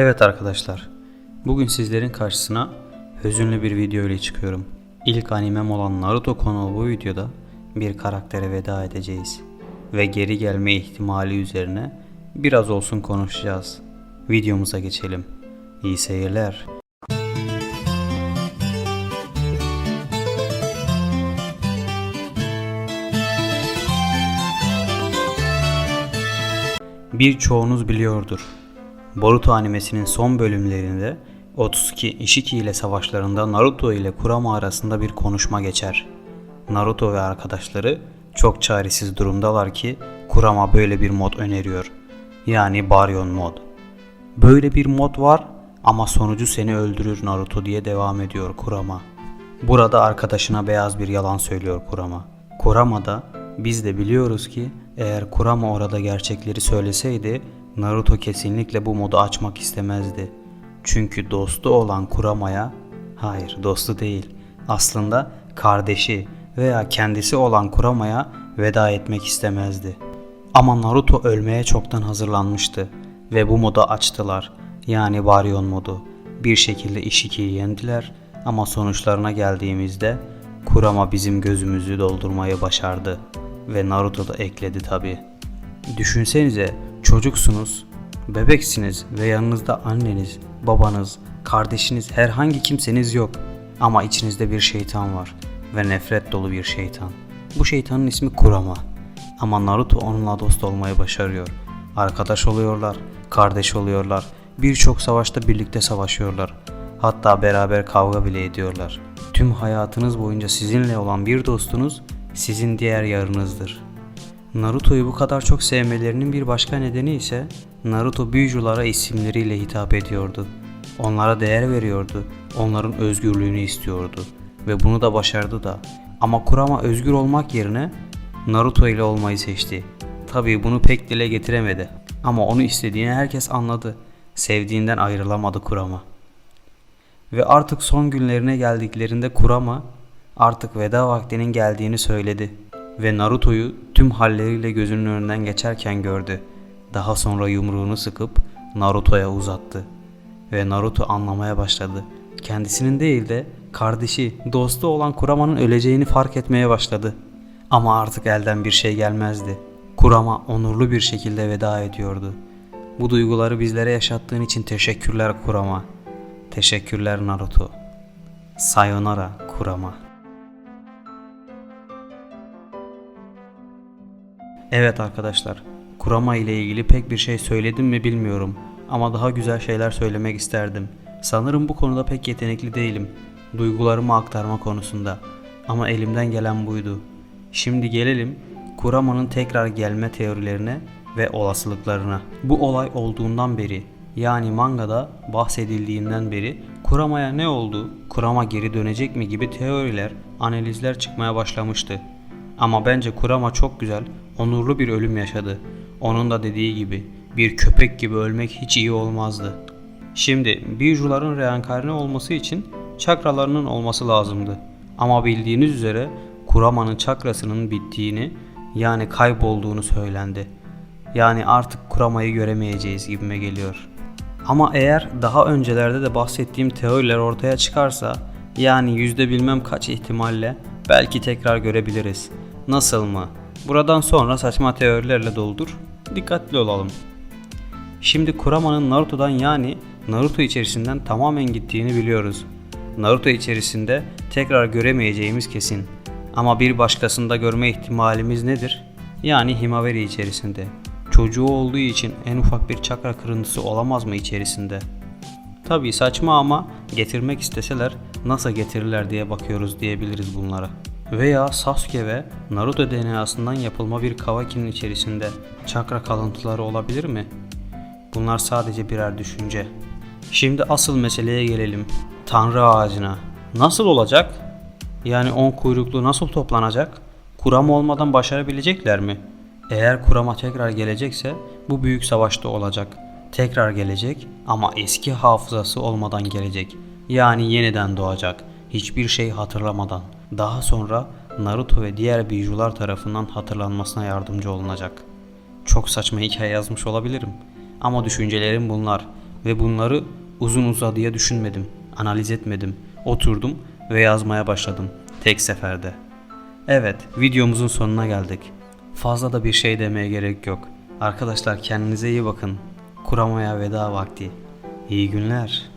Evet arkadaşlar, bugün sizlerin karşısına hüzünlü bir video ile çıkıyorum. İlk animem olan Naruto konu bu videoda bir karaktere veda edeceğiz. Ve geri gelme ihtimali üzerine biraz olsun konuşacağız. Videomuza geçelim. İyi seyirler. Birçoğunuz biliyordur. Boruto animesinin son bölümlerinde Otsuki Ishiki ile savaşlarında Naruto ile Kurama arasında bir konuşma geçer. Naruto ve arkadaşları çok çaresiz durumdalar ki Kurama böyle bir mod öneriyor. Yani Baryon mod. Böyle bir mod var ama sonucu seni öldürür Naruto diye devam ediyor Kurama. Burada arkadaşına beyaz bir yalan söylüyor Kurama. Kurama da biz de biliyoruz ki eğer Kurama orada gerçekleri söyleseydi Naruto kesinlikle bu modu açmak istemezdi. Çünkü dostu olan Kurama'ya, hayır dostu değil, aslında kardeşi veya kendisi olan Kurama'ya veda etmek istemezdi. Ama Naruto ölmeye çoktan hazırlanmıştı ve bu modu açtılar. Yani Baryon modu. Bir şekilde Ishiki'yi yendiler ama sonuçlarına geldiğimizde Kurama bizim gözümüzü doldurmayı başardı ve Naruto da ekledi tabi. Düşünsenize çocuksunuz, bebeksiniz ve yanınızda anneniz, babanız, kardeşiniz herhangi kimseniz yok. Ama içinizde bir şeytan var ve nefret dolu bir şeytan. Bu şeytanın ismi Kurama. Ama Naruto onunla dost olmayı başarıyor. Arkadaş oluyorlar, kardeş oluyorlar. Birçok savaşta birlikte savaşıyorlar. Hatta beraber kavga bile ediyorlar. Tüm hayatınız boyunca sizinle olan bir dostunuz sizin diğer yarınızdır. Naruto'yu bu kadar çok sevmelerinin bir başka nedeni ise Naruto büyücülara isimleriyle hitap ediyordu. Onlara değer veriyordu, onların özgürlüğünü istiyordu ve bunu da başardı da. Ama Kurama özgür olmak yerine Naruto ile olmayı seçti. Tabii bunu pek dile getiremedi ama onu istediğini herkes anladı. Sevdiğinden ayrılamadı Kurama. Ve artık son günlerine geldiklerinde Kurama artık veda vaktinin geldiğini söyledi ve Naruto'yu tüm halleriyle gözünün önünden geçerken gördü. Daha sonra yumruğunu sıkıp Naruto'ya uzattı ve Naruto anlamaya başladı. Kendisinin değil de kardeşi, dostu olan Kurama'nın öleceğini fark etmeye başladı. Ama artık elden bir şey gelmezdi. Kurama onurlu bir şekilde veda ediyordu. Bu duyguları bizlere yaşattığın için teşekkürler Kurama. Teşekkürler Naruto. Sayonara Kurama. Evet arkadaşlar, Kurama ile ilgili pek bir şey söyledim mi bilmiyorum ama daha güzel şeyler söylemek isterdim. Sanırım bu konuda pek yetenekli değilim. Duygularımı aktarma konusunda. Ama elimden gelen buydu. Şimdi gelelim Kurama'nın tekrar gelme teorilerine ve olasılıklarına. Bu olay olduğundan beri yani mangada bahsedildiğinden beri Kurama'ya ne oldu, Kurama geri dönecek mi gibi teoriler, analizler çıkmaya başlamıştı. Ama bence Kurama çok güzel, onurlu bir ölüm yaşadı. Onun da dediği gibi bir köpek gibi ölmek hiç iyi olmazdı. Şimdi Bijuların reenkarne olması için çakralarının olması lazımdı. Ama bildiğiniz üzere Kurama'nın çakrasının bittiğini yani kaybolduğunu söylendi. Yani artık Kurama'yı göremeyeceğiz gibime geliyor. Ama eğer daha öncelerde de bahsettiğim teoriler ortaya çıkarsa yani yüzde bilmem kaç ihtimalle belki tekrar görebiliriz. Nasıl mı? Buradan sonra saçma teorilerle doldur. Dikkatli olalım. Şimdi Kurama'nın Naruto'dan yani Naruto içerisinden tamamen gittiğini biliyoruz. Naruto içerisinde tekrar göremeyeceğimiz kesin. Ama bir başkasında görme ihtimalimiz nedir? Yani Himawari içerisinde. Çocuğu olduğu için en ufak bir çakra kırıntısı olamaz mı içerisinde? Tabii saçma ama getirmek isteseler nasıl getirirler diye bakıyoruz diyebiliriz bunlara. Veya Sasuke ve Naruto DNA'sından yapılma bir Kawaki'nin içerisinde çakra kalıntıları olabilir mi? Bunlar sadece birer düşünce. Şimdi asıl meseleye gelelim. Tanrı ağacına. Nasıl olacak? Yani on kuyruklu nasıl toplanacak? Kurama olmadan başarabilecekler mi? Eğer kurama tekrar gelecekse bu büyük savaşta olacak. Tekrar gelecek ama eski hafızası olmadan gelecek. Yani yeniden doğacak. Hiçbir şey hatırlamadan. Daha sonra Naruto ve diğer büyücüler tarafından hatırlanmasına yardımcı olunacak. Çok saçma hikaye yazmış olabilirim. Ama düşüncelerim bunlar. Ve bunları uzun uzadıya düşünmedim, analiz etmedim. Oturdum ve yazmaya başladım tek seferde. Evet, videomuzun sonuna geldik. Fazla da bir şey demeye gerek yok. Arkadaşlar kendinize iyi bakın. Kuramaya veda vakti. İyi günler.